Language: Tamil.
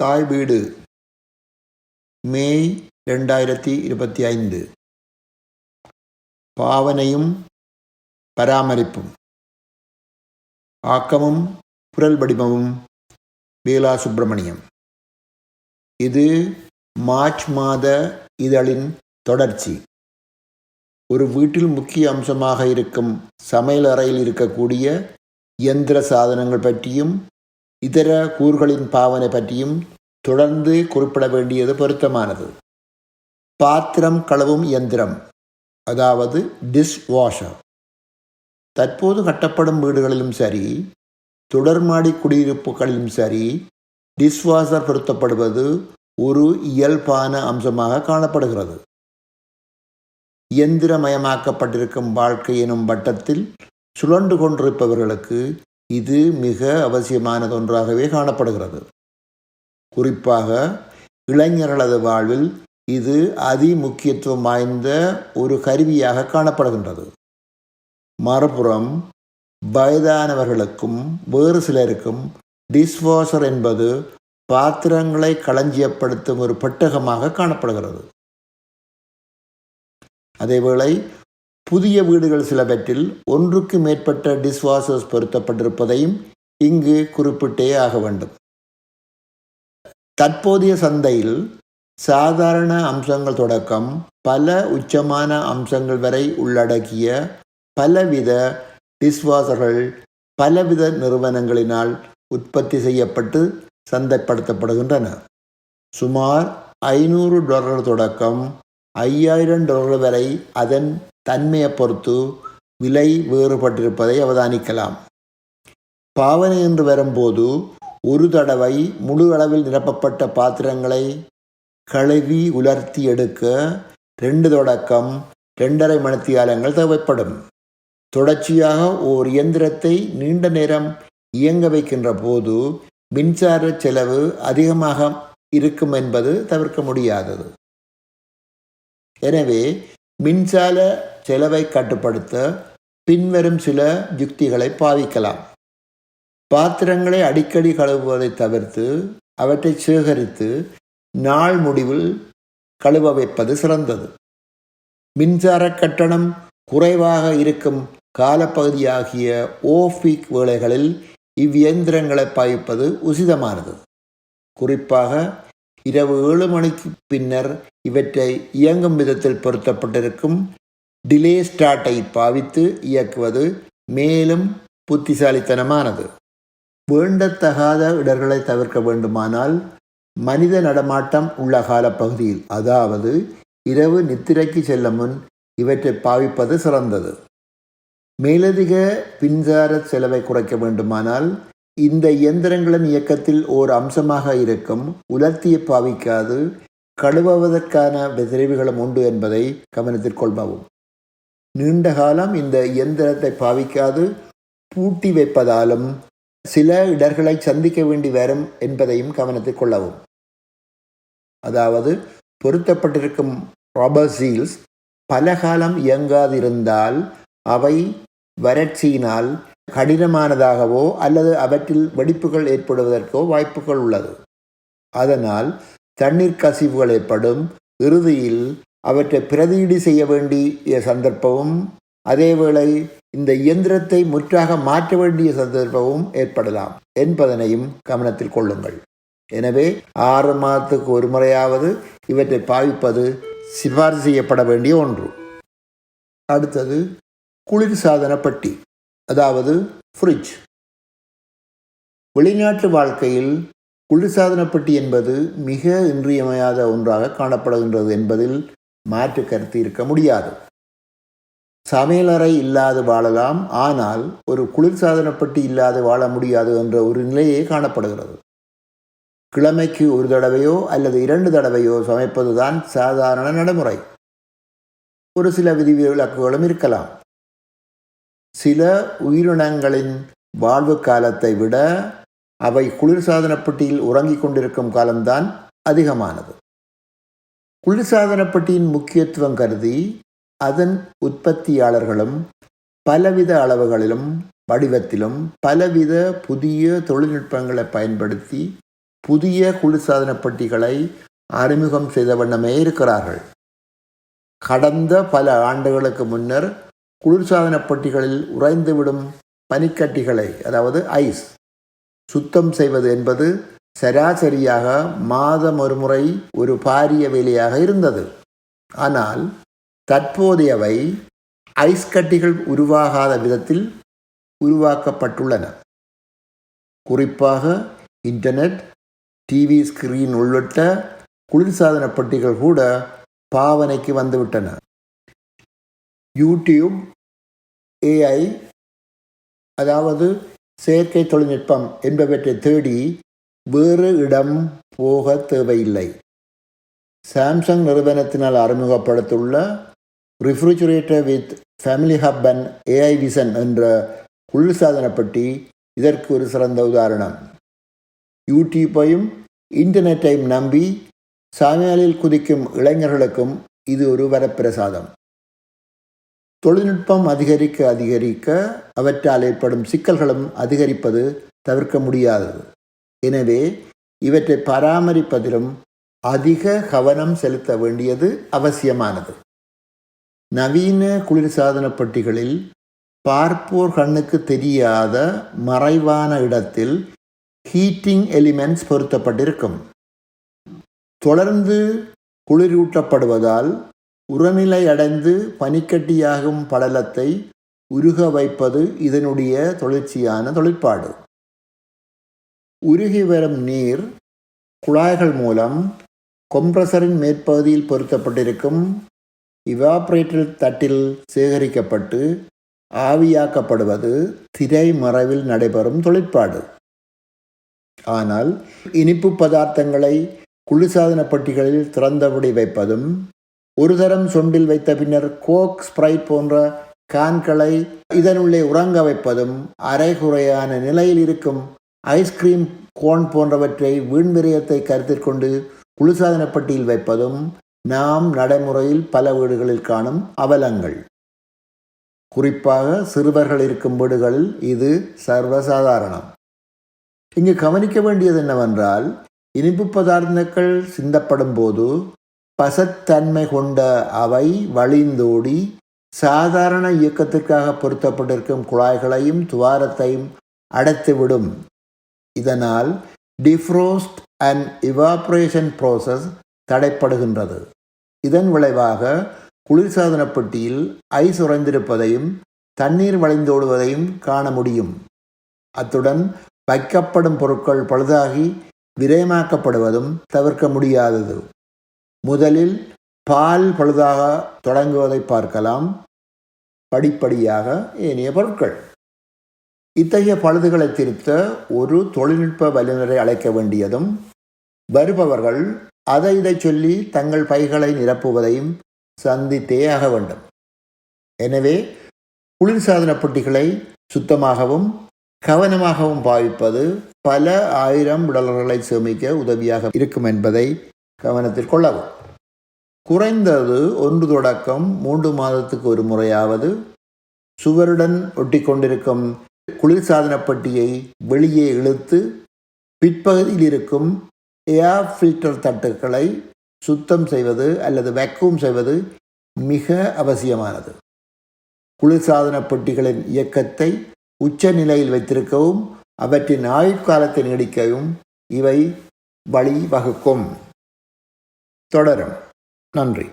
தாய் வீடு. மே ரெண்டாயிரத்தி இருபத்தி ஐந்து. பாவனையும் பராமரிப்பும். ஆக்கமும் குரல் வடிவமும் வீலா சுப்பிரமணியம் இது மார்ச் மாத இதழின் தொடர்ச்சி. ஒரு வீட்டில் முக்கிய அம்சமாக இருக்கும் சமையல் அறையில் இருக்கக்கூடிய இயந்திர சாதனங்கள் பற்றியும் இதர கூறுகளின் பாவனை பற்றியும் தொடர்ந்து குறிப்பிட வேண்டியது பொருத்தமானது. பாத்திரம் கழுவும் இயந்திரம் அதாவது டிஷ் வாஷர் தற்போது கட்டப்படும் வீடுகளிலும் சரி தொடர்மாடி குடியிருப்புகளிலும் சரி டிஷ்வாஷர் பொருத்தப்படுவது ஒரு இயல்பான அம்சமாக காணப்படுகிறது. இயந்திரமயமாக்கப்பட்டிருக்கும் வாழ்க்கை எனும் வட்டத்தில் சுழண்டு கொண்டிருப்பவர்களுக்கு இது மிக அவசியமானது ஒன்றாகவே காணப்படுகிறது. குறிப்பாக இளைஞர்களது வாழ்வில் இது அதி முக்கியத்துவம் வாய்ந்த ஒரு கருவியாக காணப்படுகின்றது. மறுபுறம் வயதானவர்களுக்கும் வேறு சிலருக்கும் டிஸ்வாஷர் என்பது பாத்திரங்களை களஞ்சியப்படுத்தும் ஒரு பெட்டகமாக காணப்படுகிறது. அதேவேளை புதிய வீடுகள் சிலவற்றில் ஒன்றுக்கு மேற்பட்ட டிஷ்வாஷர்ஸ் பொருத்தப்பட்டிருப்பதையும் இங்கு குறிப்பிட்டே ஆக வேண்டும். தற்போதைய சந்தையில் சாதாரண அம்சங்கள் தொடக்கம் பல உச்சமான அம்சங்கள் வரை உள்ளடக்கிய பலவித டிஷ்வாஷர்கள் பலவித நிறுவனங்களினால் உற்பத்தி செய்யப்பட்டு சந்தைப்படுத்தப்படுகின்றன. சுமார் ஐநூறு டாலர் தொடக்கம் ஐயாயிரம் டாலர் வரை அதன் தன்மையை பொறுத்து விலை வேறுபட்டிருப்பதை அவதானிக்கலாம். பாவனை என்று வரும்போது ஒரு தடவை முழு அளவில் நிரப்பப்பட்ட பாத்திரங்களை கழுவி உலர்த்தி எடுக்க ரெண்டு தொடக்கம் ரெண்டரை மணித்தியாலங்கள் தேவைப்படும். தொடர்ச்சியாக ஓர் இயந்திரத்தை நீண்ட நேரம் இயங்க வைக்கின்ற போது மின்சார செலவு அதிகமாக இருக்கும் என்பது தவிர்க்க முடியாதது. எனவே மின்சார செலவை கட்டுப்படுத்த பின்வரும் சில யுக்திகளை பாவிக்கலாம். பாத்திரங்களை அடிக்கடி கழுவுவதை தவிர்த்து அவற்றை சேகரித்து நாள் முடிவில் கழுவ வைப்பது சிறந்தது. மின்சார கட்டணம் குறைவாக இருக்கும் காலப்பகுதியாகிய ஓஃபிக் வேளைகளில் இவ்வியந்திரங்களை பாய்ப்பது உசிதமானது. குறிப்பாக இரவு ஏழு மணிக்கு பின்னர் இவற்றை இயங்கும் விதத்தில் பொருத்தப்பட்டிருக்கும். டிலே ஸ்டார்ட்டை பாவித்து இயக்குவது மேலும் புத்திசாலித்தனமானது. வேண்டத்தகாத இடர்களை தவிர்க்க வேண்டுமானால் மனித நடமாட்டம் உள்ள காலப்பகுதியில் அதாவது இரவு நித்திரைக்கு செல்ல முன் இவற்றை பாவிப்பது சிறந்தது. மேலதிக மின்சார செலவை குறைக்க வேண்டுமானால் இந்த இயந்திரங்களின் இயக்கத்தில் ஓர் அம்சமாக இருக்கும். உலர்த்தியை பாவிக்காது. கழுவுவதற்கான விரைவுகளும் உண்டு என்பதை கவனத்தில் கொள்பவும். நீண்ட காலம் இந்த இயந்திரத்தை பாவிக்காது. பூட்டி வைப்பதாலும் சில இடர்களை சந்திக்க வேண்டி வரும் என்பதையும் கவனத்தில் கொள்ளவும். அதாவது பொருத்தப்பட்டிருக்கும் ரப்பர் சீல்ஸ் பல காலம் இயங்காதிருந்தால் அவை வறட்சியினால் கடினமானதாகவோ அல்லது அவற்றில் வெடிப்புகள் ஏற்படுவதற்கோ வாய்ப்புகள் உள்ளது. அதனால் தண்ணீர் கசிவுகள் ஏற்படும் இறுதியில் அவற்றை பிரதியீடு செய்ய வேண்டிய சந்தர்ப்பமும் அதேவேளை இந்த இயந்திரத்தை முற்றாக மாற்ற வேண்டிய சந்தர்ப்பமும் ஏற்படலாம் என்பதனையும் கவனத்தில் கொள்ளுங்கள். எனவே ஆறு மாதத்துக்கு ஒரு முறையாவது இவற்றை பாவிப்பது சிபாரிசு செய்யப்பட வேண்டிய ஒன்று. அடுத்தது குளிர்சாதன பட்டி. அதாவது ஃப்ரிட்ஜ் வெளிநாட்டு வாழ்க்கையில் குளிர்சாதனப்பட்டி என்பது மிக இன்றியமையாத ஒன்றாக காணப்படுகின்றது என்பதில் மாற்று கருத்து இருக்க முடியாது. சமையலறை இல்லாது வாழலாம் ஆனால் ஒரு குளிர்சாதனப்பட்டி இல்லாது வாழ முடியாது என்ற ஒரு நிலையே காணப்படுகிறது. கிழமைக்கு ஒரு தடவையோ அல்லது இரண்டு தடவையோ சமைப்பதுதான் சாதாரண நடைமுறை. ஒரு சில விதிவிலக்குகளும் இருக்கலாம். சில உயிரினங்களின் வாழ்வு காலத்தை விட அவை குளிர்சாதன பெட்டியில் உறங்கிக் கொண்டிருக்கும் காலம்தான் அதிகமானது. குளிர்சாதன பெட்டியின் முக்கியத்துவம் கருதி அதன் உற்பத்தியாளர்களும் பலவித அளவுகளிலும் வடிவத்திலும் பலவித புதிய தொழில்நுட்பங்களை பயன்படுத்தி புதிய குளிர்சாதன பெட்டிகளை அறிமுகம் செய்த வண்ணமே இருக்கிறார்கள். கடந்த பல ஆண்டுகளுக்கு முன்னர் குளிர்சாதன பெட்டிகளில் உறைந்துவிடும் பனிக்கட்டிகளை அதாவது ஐஸ் சுத்தம் செய்வது என்பது சராசரியாக மாதம் ஒரு முறை ஒரு பாரிய வேலையாக இருந்தது. ஆனால் தற்போதையவை ஐஸ் கட்டிகள் உருவாகாத விதத்தில் உருவாக்கப்பட்டுள்ளன. குறிப்பாக இன்டர்நெட் டிவி ஸ்கிரீன் உள்ளிட்ட குளிர்சாதன பெட்டிகள் கூட பாவனைக்கு வந்துவிட்டன. யூடியூப் ஏஐ அதாவது செயற்கை தொழில்நுட்பம் என்பவற்றை தேடி வேறு இடம் போக தேவையில்லை. சாம்சங் நிறுவனத்தினால் அறிமுகப்படுத்தியுள்ள refrigerator with family hub and AI vision என்ற குளிர்சாதன பெட்டி இதற்கு ஒரு சிறந்த உதாரணம். யூடியூப்பையும் இன்டர்நெட்டையும் நம்பி சமையலில் குதிக்கும் இளைஞர்களுக்கும் இது ஒரு வரப்பிரசாதம். தொழில்நுட்பம் அதிகரிக்க அதிகரிக்க அவற்றால் ஏற்படும் சிக்கல்களும் அதிகரிப்பது தவிர்க்க முடியாதது. எனவே இவற்றை பராமரிப்பதிலும் அதிக கவனம் செலுத்த வேண்டியது அவசியமானது. நவீன குளிர்சாதன பெட்டிகளில் பார்ப்போர் கண்ணுக்கு தெரியாத மறைவான இடத்தில் ஹீட்டிங் எலிமெண்ட்ஸ் பொருத்தப்பட்டிருக்கும். தொடர்ந்து குளிரூட்டப்படுவதால் உரநிலை அடைந்து பனிக்கட்டியாகும் படலத்தை உருக வைப்பது இதனுடைய தொழிற்சியான தொழிற்பாடு. உருகி வரும் நீர் குழாய்கள் மூலம் கொம்ப்ரஸரின் மேற்பகுதியில் பொருத்தப்பட்டிருக்கும் இவாப்ரேட்டர் தட்டில் சேகரிக்கப்பட்டு ஆவியாக்கப்படுவது திரை மறைவில் நடைபெறும் தொழிற்பாடு. ஆனால் இனிப்பு பதார்த்தங்களை குளிர்சாதன பெட்டிகளில் திறந்தபடி வைப்பதும் ஒரு தரம் சொண்டில் வைத்த பின்னர் கோக் ஸ்ப்ரைட் போன்ற கான்களை இதனுள்ளே உறங்க வைப்பதும் அரைகுறையான நிலையில் இருக்கும். ஐஸ்கிரீம் கோன் போன்றவற்றை வீண்விரயத்தை கருத்தில் கொண்டு குளிர்சாதனப்பட்டியில் வைப்பதும் நாம் நடைமுறையில் பல வீடுகளில் காணும் அவலங்கள். குறிப்பாக சிறுவர்கள் இருக்கும் வீடுகளில் இது சர்வசாதாரணம். இங்கு கவனிக்க வேண்டியது என்னவென்றால் இனிப்பு பதார்த்தங்கள் சிந்தப்படும் போது பசத்தன்மை கொண்ட அவை வழிந்தோடி சாதாரண இயக்கத்திற்காக பொருத்தப்பட்டிருக்கும் குழாய்களையும் துவாரத்தையும் அடைத்துவிடும். இதனால் டிஃப்ரோஸ்ட் அண்ட் இவாப்ரேஷன் ப்ரோசஸ் தடைப்படுகின்றது. இதன் விளைவாக குளிர்சாதன பெட்டியில் ஐஸ் உறைந்திருப்பதையும் தண்ணீர் வழிந்தோடுவதையும் காண முடியும். அத்துடன் வைக்கப்படும் பொருட்கள் பழுதாகி விரயமாக்கப்படுவதும் தவிர்க்க முடியாதது. முதலில் பால் பழுதாக தொடங்குவதை பார்க்கலாம். படிப்படியாக ஏனைய பொருட்கள். இத்தகைய பழுதுகளை திருத்த ஒரு தொழில்நுட்ப வல்லுநரை அழைக்க வேண்டியதும் வருபவர்கள் அதை இதை சொல்லி தங்கள் பைகளை நிரப்புவதையும் சந்தித்தே ஆக வேண்டும். எனவே குளிர்சாதன பெட்டிகளை சுத்தமாகவும் கவனமாகவும் பாவிப்பது பல ஆயிரம் டாலர்களை சேமிக்க உதவியாக இருக்கும் என்பதை கவனத்தில் கொள்ளவும். குறைந்தது ஒன்று தொடக்கம் மூன்று மாதத்துக்கு ஒரு முறையாவது. சுவருடன் ஒட்டி கொண்டிருக்கும் குளிர்சாதன பெட்டியை வெளியே இழுத்து பிற்பகுதியில் இருக்கும் ஏர் ஃபில்டர் தட்டுக்களை சுத்தம் செய்வது அல்லது வேக்யூம் செய்வது மிக அவசியமானது. குளிர்சாதன பெட்டிகளின் இயக்கத்தை உச்ச நிலையில் வைத்திருக்கவும் அவற்றின் ஆயுட்காலத்தை நீடிக்கவும் இவை வழிவகுக்கும். தொடரும். நன்றி.